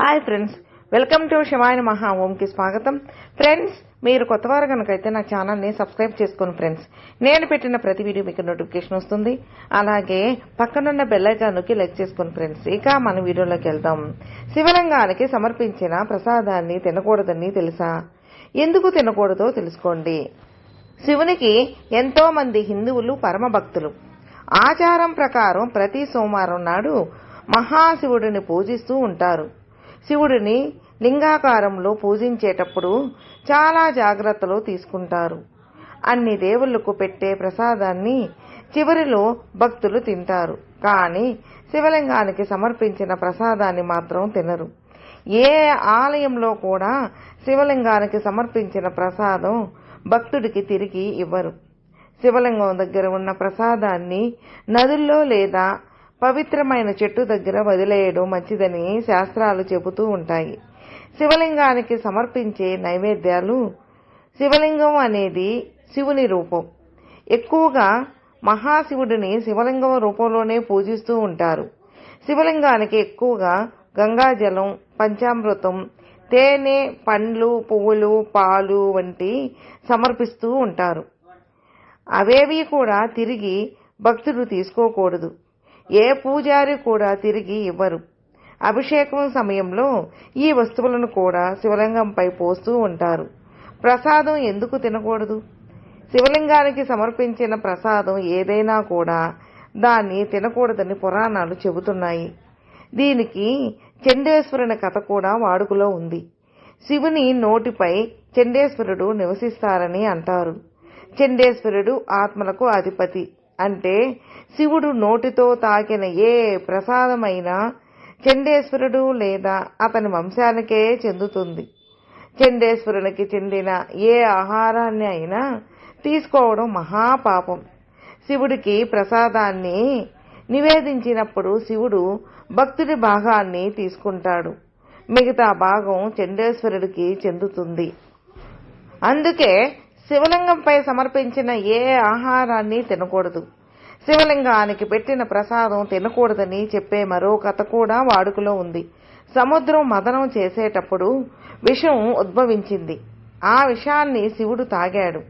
Hi friends welcome to Shivayana మహా ఓంకి స్వాగతం ఫ్రెండ్స్ మీరు కొత్తవారు కనుకైతే నా ఛానల్ని సబ్స్క్రైబ్ చేసుకోండి ఫ్రెండ్స్ నేను పెట్టిన ప్రతి వీడియో మీకు నోటిఫికేషన్ వస్తుంది. అలాగే పక్కనున్న బెల్ ఐకాన్కి లైక్ చేసుకోండి ఫ్రెండ్స్ ఇక మన వీడియోలోకి వెళ్దాం. శివలింగానికి సమర్పించిన ప్రసాదాన్ని తినకూడదని తెలుసా? ఎందుకు తినకూడదో తెలుసుకోండి. శివునికి ఎంతో మంది హిందువులు పరమ భక్తులు. ఆచారం ప్రకారం ప్రతి సోమవారం నాడు మహాశివుడిని పూజిస్తూ ఉంటారు. శివుడిని లింగాకారంలో పూజించేటప్పుడు చాలా జాగ్రత్తలు తీసుకుంటారు. అన్ని దేవుళ్ళకు పెట్టే ప్రసాదాన్ని చివరిలో భక్తులు తింటారు. కానీ శివలింగానికి సమర్పించిన ప్రసాదాన్ని మాత్రం తినరు. ఏ ఆలయంలో కూడా శివలింగానికి సమర్పించిన ప్రసాదం భక్తుడికి తిరిగి ఇవ్వరు. శివలింగం దగ్గర ఉన్న ప్రసాదాన్ని నదుల్లో లేదా పవిత్రమైన చెట్టు దగ్గర వదిలేయడం మంచిదని శాస్త్రాలు చెబుతూ ఉంటాయి. శివలింగానికి సమర్పించే నైవేద్యాలు శివలింగం అనేది శివుని రూపం. ఎక్కువగా మహాశివుడిని శివలింగం రూపంలోనే పూజిస్తూ ఉంటారు. శివలింగానికి ఎక్కువగా గంగాజలం పంచామృతం తేనె పండ్లు పువ్వులు పాలు వంటి సమర్పిస్తూ ఉంటారు. అవేవి కూడా తిరిగి భక్తుడు తీసుకోకూడదు. ఏ పూజారి కూడా తిరిగి ఇవ్వరు. అభిషేకం సమయంలో ఈ వస్తువులను కూడా శివలింగంపై పోస్తూ ఉంటారు. ప్రసాదం ఎందుకు తినకూడదు? శివలింగానికి సమర్పించిన ప్రసాదం ఏదైనా కూడా దాన్ని తినకూడదని పురాణాలు చెబుతున్నాయి. దీనికి చండేశ్వరుని కథ కూడా వాడుకలో ఉంది. శివుని నోటిపై చండేశ్వరుడు నివసిస్తారని అంటారు. చండేశ్వరుడు ఆత్మలకు అధిపతి. అంటే శివుడు నోటితో తాకిన ఏ ప్రసాదమైనా చండేశ్వరుడు లేదా అతని వంశానికే చెందుతుంది. చండేశ్వరునికి చెందిన ఏ ఆహారాన్ని అయినా తీసుకోవడం మహాపాపం. శివుడికి ప్రసాదాన్ని నివేదించినప్పుడు శివుడు భక్తుడి భాగాన్ని తీసుకుంటాడు. మిగతా భాగం చండేశ్వరుడికి చెందుతుంది. అందుకే శివలింగంపై సమర్పించిన ఏ ఆహారాన్ని తినకూడదు. శివలింగానికి పెట్టిన ప్రసాదం తినకూడదని చెప్పే మరో కథ కూడా వాడుకలో ఉంది. సముద్రం మదనం చేసేటప్పుడు విషం ఉద్భవించింది. ఆ విషాన్ని శివుడు తాగాడు.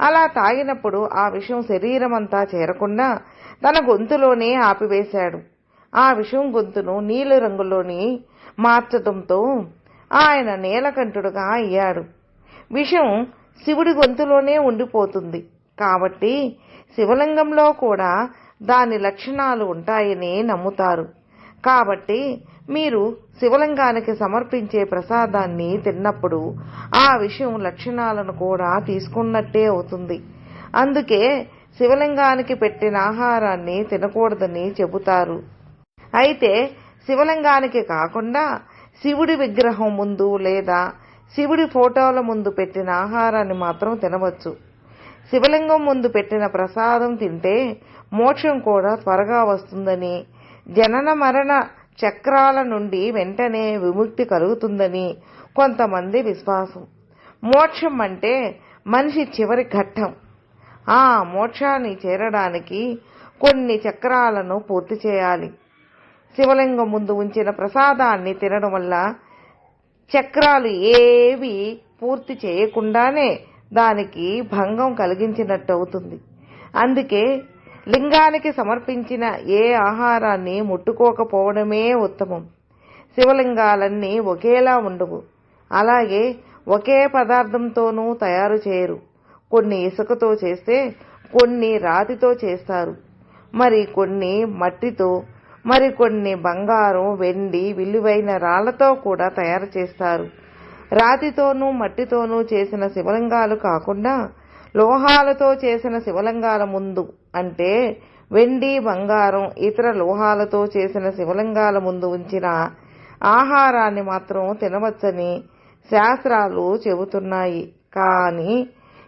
అలా తాగినప్పుడు ఆ విషం శరీరమంతా చేరకుండా తన గొంతులోనే ఆపివేశాడు. ఆ విషం గొంతును నీలి రంగులోని మార్చడంతో ఆయన నీలకంఠుడుగా అయ్యాడు. విషం శివుడి గొంతులోనే ఉండిపోతుంది. కాబట్టి శివలింగంలో కూడా దాని లక్షణాలు ఉంటాయని నమ్ముతారు. కాబట్టి మీరు శివలింగానికి సమర్పించే ప్రసాదాన్ని తిన్నప్పుడు ఆ విషయం లక్షణాలను కూడా తీసుకున్నట్టే అవుతుంది. అందుకే శివలింగానికి పెట్టిన ఆహారాన్ని తినకూడదని చెబుతారు. అయితే శివలింగానికి కాకుండా శివుడి విగ్రహం ముందు లేదా శివుడి ఫోటోల ముందు పెట్టిన ఆహారాన్ని మాత్రం తినవచ్చు. శివలింగం ముందు పెట్టిన ప్రసాదం తింటే మోక్షం కూడా త్వరగా వస్తుందని జనన మరణ చక్రాల నుండి వెంటనే విముక్తి కలుగుతుందని కొంతమంది విశ్వాసం. మోక్షం అంటే మనిషి చివరి ఘట్టం. ఆ మోక్షాన్ని చేరడానికి కొన్ని చక్రాలను పూర్తి చేయాలి. శివలింగం ముందు ఉంచిన ప్రసాదాన్ని తినడం వల్ల చక్రాలు ఏవి పూర్తి చేయకుండానే దానికి భంగం కలిగించినట్టు అవుతుంది. అందుకే లింగానికి సమర్పించిన ఏ ఆహారాన్ని ముట్టుకోకపోవడమే ఉత్తమం. శివలింగాలన్నీ ఒకేలా ఉండవు. అలాగే ఒకే పదార్థంతోనూ తయారు చేయరు. కొన్ని ఇసుకతో చేస్తే కొన్ని రాతితో చేస్తారు. మరి కొన్ని మట్టితో మరికొన్ని బంగారం వెండి విలువైన రాళ్ళతో కూడా తయారు చేస్తారు. రాతితోనూ మట్టితోనూ చేసిన శివలింగాలు కాకుండా లోహాలతో చేసిన శివలింగాల ముందు అంటే వెండి బంగారం ఇతర లోహాలతో చేసిన శివలింగాల ముందు ఉంచిన ఆహారాన్ని మాత్రం తినవచ్చని శాస్త్రాలు చెబుతున్నాయి. కానీ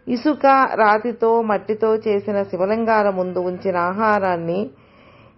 ఇసుక రాతితో మట్టితో చేసిన శివలింగాల ముందు ఉంచిన ఆహారాన్ని